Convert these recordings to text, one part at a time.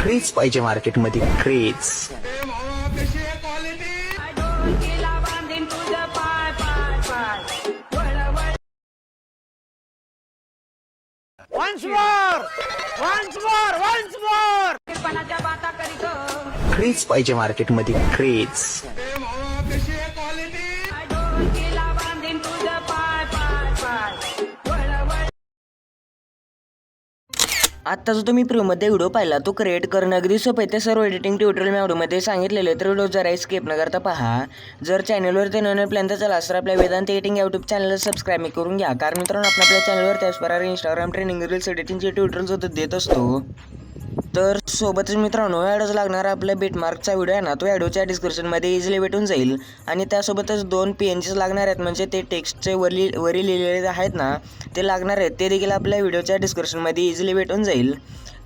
Craze पाहिजे मार्केटमध्ये craze. डोकीला बांधीन तुझं पाय आत्ता जो तुम्ही प्रोमध्ये व्हिडिओ पाहिला तो क्रिएट करणं अगदी सोपं आहे. ते सर्व एडिटिंग ट्युटोरियल मी व्हिडिओमध्ये सांगितलेले तर व्हिडिओ जरा स्किप न करता पहा. जर चॅनलवर ते नवीन प्लॅन चला तर आपल्या वेदांत एडिटिंग यूट्यूब चॅनलला सबस्क्राईब करून घ्या. कारण मित्रांनो आपण आपल्या चॅनलवर त्याच प्रकारे इंस्टाग्राम ट्रेनिंग रील्स एडिटिंगचे ट्युटोरियल सुद्धा देत असतो. तर सोबतच मित्रांनो ॲडच लागणारा आपला बेटमार्कचा व्हिडिओ आहे ना तो ॲडोच्या डिस्क्रिप्शनमध्ये इझिली भेटून जाईल. आणि त्यासोबतच दोन पी एन जीज लागणार आहेत म्हणजे ते टेक्स्टचे वरी वरी लिहिलेले आहेत ना ते लागणार आहेत ते देखील आपल्या व्हिडिओच्या डिस्क्रिप्शनमध्ये इझिली भेटून जाईल.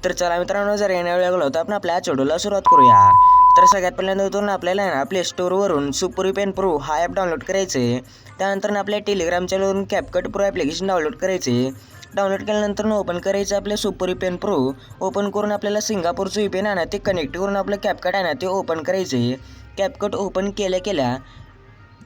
तर चला मित्रांनो जर येण्या वेळ लागलो तर आपण आपल्या चेडूला सुरुवात करूया. तर सगळ्यात पहिल्यांदा उतरून आपल्याला ना प्ले स्टोरवरून सुपर पेन प्रो हा ॲप डाउनलोड करायचे त्यानंतर ना आपल्या टेलिग्राम चॅनलवरून कॅपकट प्रो ॲप्लिकेशन डाउनलोड करायचे डाउनलोड केल्यानंतर ओपन करायचं आपलं सुपर पेन प्रो ओपन करून आपल्याला सिंगापूरचं यू आणा आहे ना ते कनेक्ट करून आपलं कॅपकट आहे ना ते ओपन करायचे कॅपकट ओपन केल्या केल्या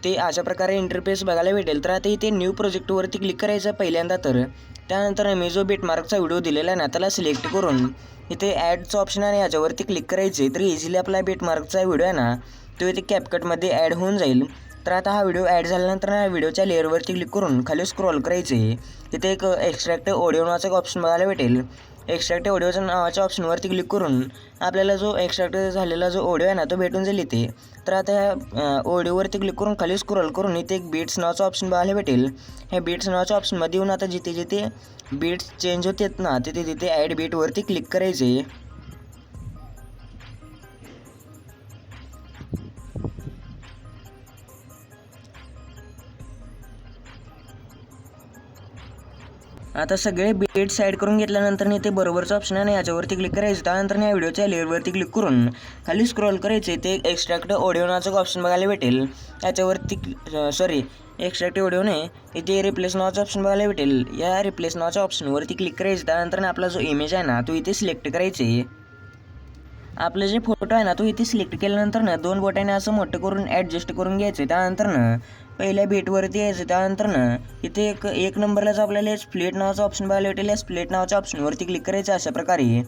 ते अशा प्रकारे इंटरफेस बघायला भेटेल. तर आता इथे न्यू प्रोजेक्टवरती क्लिक करायचं पहिल्यांदा तर. त्यानंतर मी जो बेटमार्कचा व्हिडिओ दिलेला आहे ना त्याला सिलेक्ट करून इथे ॲडचं ऑप्शन आहे याच्यावरती क्लिक करायचे तर इझिली आपला बेटमार्कचा व्हिडिओ आहे ना तो इथे कॅपकटमध्ये ॲड होऊन जाईल. तर आता हा व्हिडिओ ॲड झाल्यानंतर ना व्हिडिओच्या लेअरवरती क्लिक करून खाली स्क्रोल करायचे. तिथे एक एक्स्ट्रॅक्ट ऑडिओ नावाचा एक ऑप्शन बघायला भेटेल. एक्स्ट्रॅक्ट ऑडिओच्या नावाच्या ऑप्शनवरती क्लिक करून आपल्याला जो एक्स्ट्रॅक्ट झालेला जो ऑडिओ आहे ना तो भेटून जाईल इथे. तर आता ह्या ऑडिओवरती क्लिक करून खाली स्क्रोल करून इथे एक बीट्स नावाचं ऑप्शन बघायला भेटेल. ह्या बीट्स नावाच्या ऑप्शनमध्ये येऊन आता जिथे जिथे बीट्स चेंज होतात ना तिथे तिथे ॲड बीटवरती क्लिक करायचे. आता सगळे बीट साईड करून घेतल्यानंतर ते बरोबरचं ऑप्शन आहे ना याच्यावरती क्लिक करायचं. त्यानंतर या व्हिडिओच्या लेअरवरती क्लिक करून खाली स्क्रोल करायचे. ते एक्स्ट्रॅक्ट ऑडिओ नावाचं ऑप्शन बघायला भेटेल. याच्यावरती सॉरी एक्स्ट्रॅक्ट ऑडिओ नाही इथे रिप्लेस नावाचं ऑप्शन बघायला भेटेल. या रिप्लेस नावाच्या ऑप्शनवरती क्लिक करायचं. त्यानंतर आपला जो इमेज आहे ना तो इथे सिलेक्ट करायचे. आपले जे फोटो आहे ना तो इथे सिलेक्ट केल्यानंतर ना दोन बोटाने असं मोठं करून ॲडजस्ट करून घ्यायचं. त्यानंतर ना पहिल्या बेटवरती यायचं. त्यानंतर ना इथे एक एक नंबरलाच आपल्याला स्प्लेट नावाचा ऑप्शन बघायला भेटेल या स्प्लेट नावाच्या ऑप्शनवरती क्लिक करायचं अशा प्रकारे.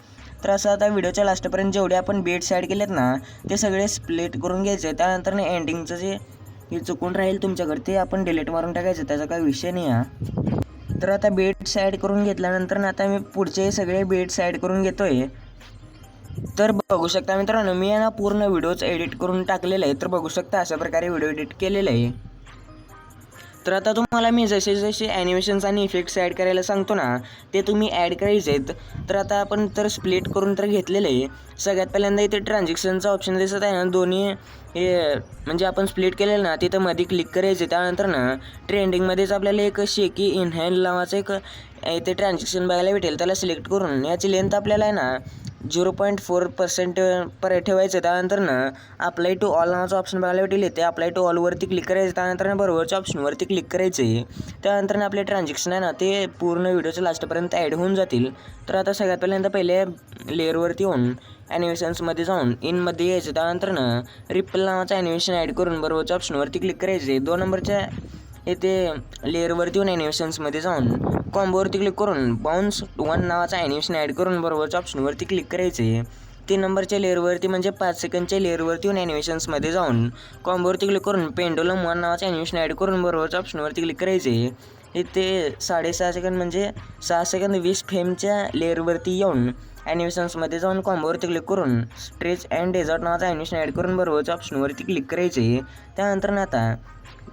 तर असं आता व्हिडिओच्या लास्टपर्यंत जेवढे आपण बेट्स ॲड केलेत ना ते सगळे स्प्लेट करून घ्यायचे. त्यानंतर ना एंडिंगचं जे हे चुकून राहील तुमच्याकडे ते आपण डिलीट मारून टाकायचं. त्याचा काही विषय नाही हा. तर आता बेट्स ॲड करून घेतल्यानंतर ना आता मी पुढचे सगळे बेट्स ॲड करून घेतोय. तर बघू शकता मित्रांनो मी ना पूर्ण व्हिडिओच एडिट करून टाकलेलं आहे तर बघू शकता अशा प्रकारे व्हिडिओ एडिट केलेलं आहे. तर आता तुम्हाला मी जसे जसे ॲनिमेशन्स आणि इफेक्ट्स ॲड करायला सांगतो ना ते तुम्ही ॲड करायचे आहेत तर आता आपण तर स्प्लिट करून तर घेतलेलं. आहे सगळ्यात पहिल्यांदा इथे ट्रान्झॅक्शनचा ऑप्शन दिसत आहे ना दोन्ही हे म्हणजे आपण स्प्लिट केलेलं ना तिथं मध्ये क्लिक करायचे त्यानंतर ना ट्रेंडिंगमध्येच आपल्याला एक शेकी इनहँड नावाचं एक इथे ट्रान्झॅक्शन बघायला भेटेल. त्याला सिलेक्ट करून याची लेंथ आपल्याला आहे ना झिरो पॉईंट फोर पर्सेंट पर ठेवायचं त्यानंतर ना अप्लाय टू ऑल नावाचं ऑप्शन बघायला भेटेल ते अप्लाय टू ऑलवरती क्लिक करायचं. त्यानंतर ना बरोबरच्या ऑप्शनवरती क्लिक करायचे. त्यानंतर ना आपले ट्रान्झॅक्शन आहे ना ते पूर्ण व्हिडिओच्या लास्टपर्यंत ॲड होऊन जातील. तर आता सगळ्यात पहिल्यांदा पहिले लेअरवरती येऊन ॲनिमेशन्समध्ये जाऊन इनमध्ये यायचं. त्यानंतर ना रिपल नावाचं ॲनिमेशन ॲड करून बरोबरच्या ऑप्शनवरती क्लिक करायचे. दोन नंबरच्या इथे लेअरवरती येऊन ॲनिमेशन्समध्ये जाऊन कॉम्बोवरती क्लिक करून बाउन्स वन नावाचा ॲनिमेशन ॲड करून बरोबरच्या ऑप्शनवरती क्लिक करायचे. तीन नंबरच्या लेअरवरती म्हणजे पाच सेकंडच्या लेअरवरती येऊन ॲनिमेशन्समध्ये जाऊन कॉम्बोवरती क्लिक करून पेंडोलम वन नावाचं ॲनिमेशन ॲड करून बरोबरच्या ऑप्शनवरती क्लिक करायचे. इथे साडेसहा सेकंद म्हणजे सहा सेकंद वीस फेमच्या लेअरवरती येऊन ॲनिमेशन्समध्ये जाऊन कॉम्बोवरती क्लिक करून स्ट्रेच अँड डेझर्ट नावाचा ॲनिमेशन ॲड करून बरोबरच्या ऑप्शनवरती क्लिक करायचे. त्यानंतर ना आता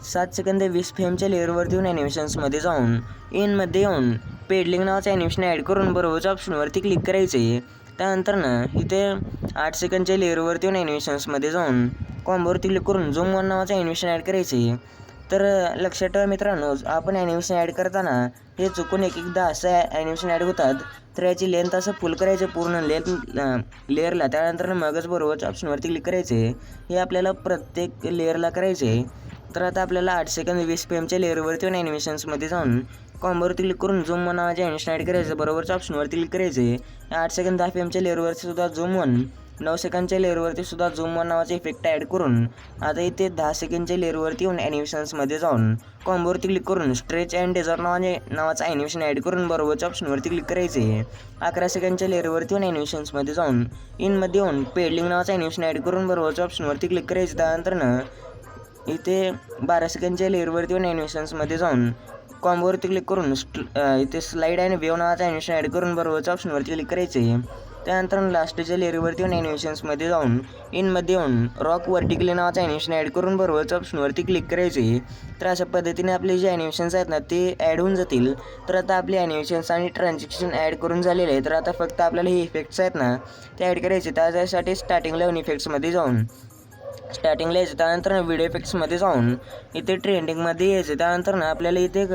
सात सेकंद वीस फेमच्या लेअरवरती येऊन ॲनिमेशन्समध्ये जाऊन इनमध्ये येऊन पेडलिंग नावाचं ॲनिमेशन ॲड करून बरोबरच्या ऑप्शनवरती क्लिक करायचे. त्यानंतर ना इथे आठ सेकंडच्या लेअरवरती येऊन ॲनिमेशन्समध्ये जाऊन कॉम्बोवरती क्लिक करून झूम वन नावाचं ॲनिमेशन ॲड करायचे. तर लक्षात ठेवा मित्रांनो आपण ॲनिमेशन ॲड करताना हे चुकून एक एकदा असं ॲनिमेशन ॲड होतात तर याची लेंथ असं फुल करायचं पूर्ण लेंथ लेअरला. त्यानंतर मगच बरोबरच्या ऑप्शनवरती क्लिक करायचे. हे आपल्याला प्रत्येक लेअरला करायचे. तर आता आपल्याला आठ सेकंद वीस पी एमच्या लेअरवरती येऊन ॲनिमेशन्समध्ये जाऊन कॉम्बोवरती क्लिक करून झूम नावाचे ॲनिमेशन ॲड करायचं बरोबरच्या ऑप्शनवरती क्लिक करायचे आठ सेकंद दहा पी एमच्या लेअरवरती सुद्धा झूम वन नऊ सेकंडच्या लेअरवरती सुद्धा झूम वन नावाचे इफेक्ट ॲड करून आता इथे दहा सेकंडच्या लेअरवरती येऊन ॲनिमेशन्समध्ये जाऊन कॉम्बोवरती क्लिक करून स्ट्रेच अँड डेझर नावाने नावाचं ॲनिमेशन ॲड करून बरोबरच्या ऑप्शनवरती क्लिक करायचे अकरा सेकंडच्या लेअरवरती येऊन ॲनिमेशन्समध्ये जाऊन इनमध्ये येऊन पेडलिंग नावाचं ॲनिमेशन ॲड करून बरोबरच्या ऑप्शनवरती क्लिक करायचं. त्यानंतरनं इथे बारा सेकंडच्या लेअरवरती येऊन ॲनिमेशन्समध्ये जाऊन कॉम्बोवरती क्लिक करून इथे स्लाईड आणि वेव नावाचा ॲनिमेशन ॲड करून बरोबरच्या ऑप्शनवरती क्लिक करायचे. त्यानंतर लास्टच्या लेअरवरती येऊन ॲनिमेशन्समध्ये जाऊन इनमध्ये येऊन रॉक वर्टिकली नावाचं ॲनिमेशन ॲड करून बरोबरच्या ऑप्शनवरती क्लिक करायचे. तर अशा पद्धतीने आपले जे ॲनिमेशन्स आहेत ना ते ॲड होऊन जातील. तर आता आपले ॲनिमेशन्स आणि ट्रान्झॅक्शन ॲड करून झालेले आहे तर आता फक्त आपल्याला हे इफेक्ट्स आहेत ना ते ॲड करायचे. त्यासाठी स्टार्टिंगला येऊन इफेक्ट्समध्ये जाऊन स्टार्टिंगला यायचं त्यानंतर व्हिडिओ इफेक्ट्समध्ये जाऊन इथे ट्रेंडिंगमध्ये यायचं. त्यानंतर ना आपल्याला इथे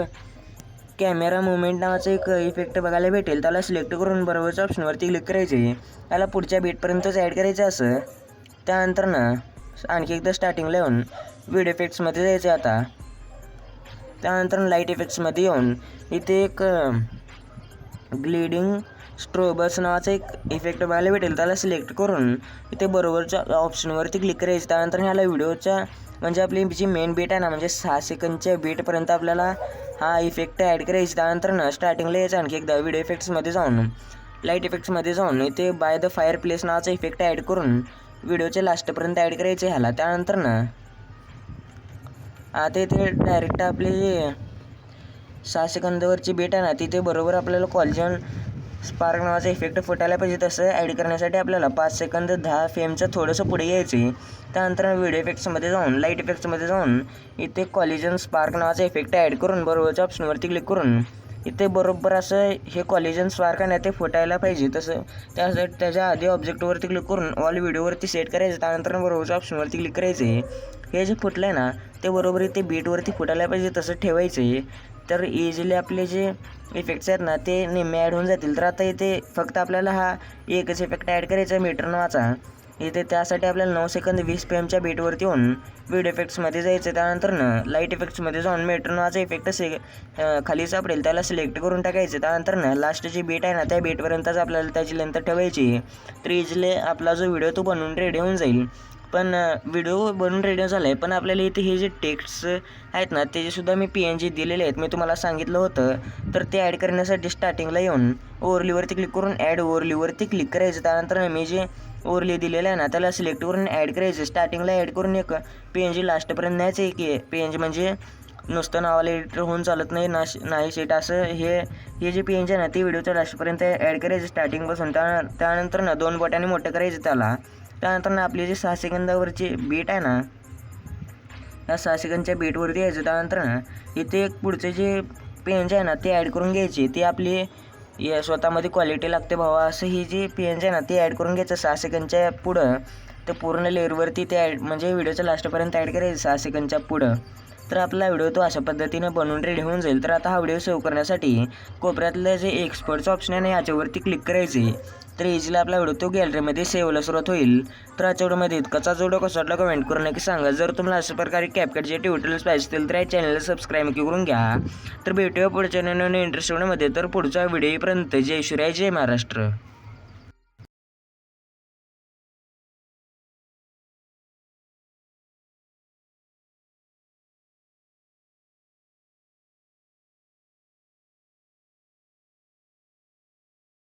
कॅमेरा मुवमेंट नावाचं एक इफेक्ट बघायला भेटेल. त्याला सिलेक्ट करून बरोबरच्या ऑप्शनवरती क्लिक करायचे. त्याला पुढच्या बीटपर्यंतच ॲड करायचं असं. त्यानंतर ना आणखी एकदा स्टार्टिंगला येऊन व्हिडिओ इफेक्ट्समध्ये जायचं आता. त्यानंतर लाइट इफेक्ट्समध्ये येऊन इथे एक ग्लिडिंग स्ट्रोबर्स नावाचा एक इफेक्ट बघायला भेटेल. त्याला सिलेक्ट करून इथे बरोबरच्या ऑप्शनवरती क्लिक करायचं. त्यानंतर ह्याला व्हिडिओच्या म्हणजे आपली जी मेन बीट आहे ना म्हणजे सहा सेकंदच्या बीटपर्यंत आपल्याला हा इफेक्ट ॲड करायचा. त्यानंतर ना स्टार्टिंगला यायचं आणखी एकदा व्हिडिओ इफेक्ट्समध्ये जाऊन. लाइट इफेक्ट्समध्ये जाऊन इथे बाय द फायर प्लेस नावाचा इफेक्ट ॲड करून व्हिडिओच्या लास्टपर्यंत ॲड करायचे ह्याला. त्यानंतर ना आता इथे डायरेक्ट आपले सहा सेकंदवरची बेट आहे ना तिथे बरोबर आपल्याला कॉल्जन स्पार्क नावाचा इफेक्ट फुटायला पाहिजे. तसं ॲड करण्यासाठी आपल्याला पाच सेकंद दहा फेमचं थोडंसं पुढे यायचे त्यानंतर व्हिडिओ इफेक्ट्समध्ये जाऊन लाइट इफेक्ट्समध्ये जाऊन इथे कॉलिजन स्पार्क नावाचा इफेक्ट ॲड करून बरोबरच्या ऑप्शनवरती क्लिक करून इथे बरोबर असं हे कॉलिजन स्पार्क आहे ना ते फुटायला पाहिजे. तसं त्यासाठी त्याच्या आधी ऑब्जेक्टवरती क्लिक करून ऑल व्हिडिओवरती सेट करायचं. त्यानंतर बरोबरच्या ऑप्शनवरती क्लिक करायचे हे जे फुटलं आहे ना ते बरोबर इथे बीटवरती फुटायला पाहिजे. तसं ठेवायचे तर इझिली आपले जे इफेक्ट्स आहेत ना ते निम्मे ॲड होऊन जातील. तर आता इथे फक्त आपल्याला हा एकच इफेक्ट ॲड करायचा आहे मीटर नावाचा इथे त्यासाठी आपल्याला नऊ सेकंद वीस पी एमच्या बीटवरती येऊन व्हिडिओ इफेक्ट्समध्ये जायचं त्यानंतरनं लाइट इफेक्ट्समध्ये जाऊन मीटर नावाचा इफेक्ट से खाली सापडेल. त्याला सिलेक्ट करून टाकायचं त्यानंतरनं लास्ट जी बीट आहे ना त्या बीटपर्यंतच आपल्याला त्याची लेंथ ठेवायची तर इझिली आपला जो व्हिडिओ तो बनवून रेडी होऊन जाईल. पण व्हिडिओ बनवून रेडी झाला आहे पण आपल्याला इथे हे जे टेक्स्ट आहेत ना त्याचेसुद्धा मी पी एन जी दिलेले आहेत. मी तुम्हाला सांगितलं होतं. तर ते ॲड करण्यासाठी स्टार्टिंगला येऊन ओरलीवरती क्लिक करून ॲड ओरलीवरती क्लिक करायचं. त्यानंतर मी जे ओरली दिलेलं आहे ना त्याला सिलेक्ट करून ॲड करायचं. स्टार्टिंगला ॲड करून एक पी एन जी लास्टपर्यंत न्यायचं आहे की पी एन जी म्हणजे नुसतं नावाला एडिटर होऊन चालत नाही ना नाही शीट. असं हे हे जे पी एन जी आहे ना ते व्हिडिओच्या लास्टपर्यंत ॲड करायचं स्टार्टिंगपासून. त्या त्यानंतर ना दोन बोटाने मोठं करायचं त्याला. त्यानंतर ना आपली जी सहा सेकंदावरची बीट आहे ना या सहा सेकंदच्या बीटवरती यायचं. त्यानंतर ना इथे एक पुढचे जे पेंज आहे ना ते ॲड करून घ्यायचे. ते आपली या स्वतःमध्ये क्वालिटी लागते भावा. असं ही जी पेंज आहे ना ते ॲड करून घ्यायचं. सहा सेकंदच्या पुढं ते पूर्ण लेअरवरती ते ॲड म्हणजे व्हिडिओच्या लास्टपर्यंत ॲड करायचं सहा सेकंदच्या पुढं. तर आपला व्हिडिओ तो अशा पद्धतीने बनवून रेडी होऊन जाईल. तर आता हा व्हिडिओ सेव्ह करण्यासाठी कोपऱ्यातलं जे एक्सपर्टचं ऑप्शन आहे ना याच्यावरती क्लिक करायचे तर इझिली आपला व्हिडिओ तो गॅलरीमध्ये सेव्हला सुरुवात होईल. तर आजच्या व्हिडिओमध्ये इतकाचा जोडो कसा वाटला कमेंट करून नक्की सांगा. जर तुम्हाला अशा प्रकारे कॅपकटचे ट्युटोरियल्स पाहिजे असतील तर या चॅनलला सबस्क्राईब नक्की करून घ्या. तर भेटूया पुढच्या नवीन इंटरेस्ट होण्यामध्ये तर पुढच्या व्हिडिओपर्यंत जय शिवराय जय महाराष्ट्र.